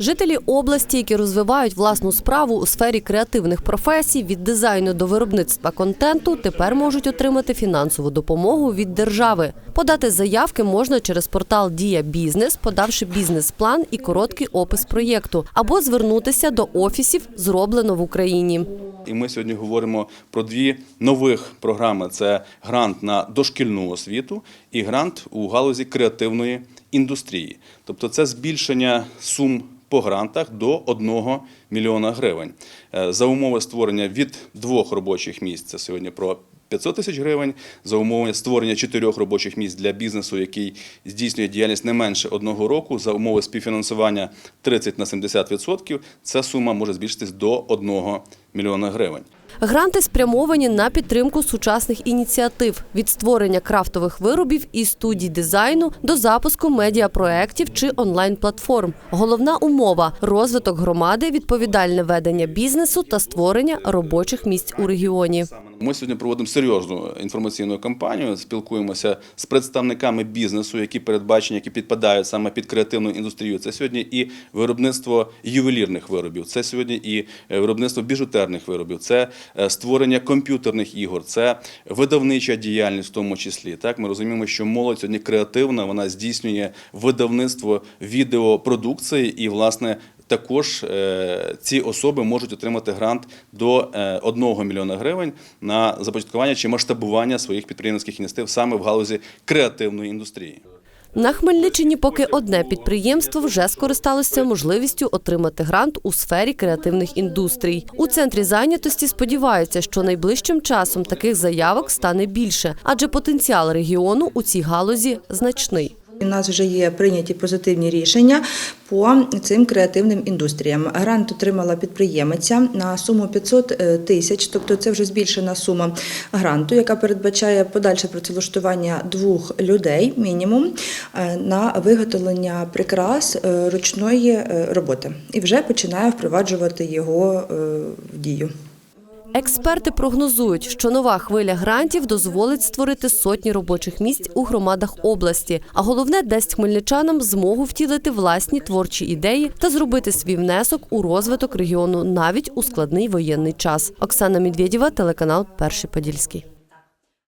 Жителі області, які розвивають власну справу у сфері креативних професій від дизайну до виробництва контенту, тепер можуть отримати фінансову допомогу від держави. Подати заявки можна через портал Дія Бізнес, подавши бізнес-план і короткий опис проєкту, або звернутися до офісів зроблено в Україні. І ми сьогодні говоримо про дві нових програми: це грант на дошкільну освіту і грант у галузі креативної індустрії. Тобто, це збільшення сум по грантах до 1 мільйона гривень Е, за умови створення від двох робочих місць. Це сьогодні про 500 тисяч гривень за умови створення чотирьох робочих місць для бізнесу, який здійснює діяльність не менше одного року. За умови співфінансування 30 на 70%, ця сума може збільшитись до 1 мільйона гривень. Гранти спрямовані на підтримку сучасних ініціатив від створення крафтових виробів і студій дизайну до запуску медіапроєктів чи онлайн-платформ. Головна умова розвиток громади, відповідальне ведення бізнесу та створення робочих місць у регіоні. Ми сьогодні проводимо серйозну інформаційну кампанію, спілкуємося з представниками бізнесу, які передбачені, які підпадають саме під креативну індустрію. Це сьогодні і виробництво ювелірних виробів, це сьогодні і е, виробництво біжутерних виробів, це е, створення комп'ютерних ігор, це видавнича діяльність в тому числі. Так ми розуміємо, що молодь сьогодні креативна, вона здійснює видавництво відеопродукції і власне. Також е, ці особи можуть отримати грант до е, 1 мільйона гривень на започаткування чи масштабування своїх підприємницьких ініціатив саме в галузі креативної індустрії. На Хмельниччині поки одне підприємство вже скористалося можливістю отримати грант у сфері креативних індустрій. У центрі зайнятості сподіваються, що найближчим часом таких заявок стане більше, адже потенціал регіону у цій галузі значний. У нас вже є прийняті позитивні рішення по цим креативним індустріям. Грант отримала підприємиця на суму 500 тисяч, тобто це вже збільшена сума гранту, яка передбачає подальше працевлаштування двох людей мінімум е, на виготовлення прикрас е, ручної е, роботи і вже починає впроваджувати його е, в дію. Експерти прогнозують, що нова хвиля грантів дозволить створити сотні робочих місць у громадах області, а головне дасть хмельничанам змогу втілити власні творчі ідеї та зробити свій внесок у розвиток регіону навіть у складний воєнний час. Оксана Медведєва, телеканал Перший Подільський.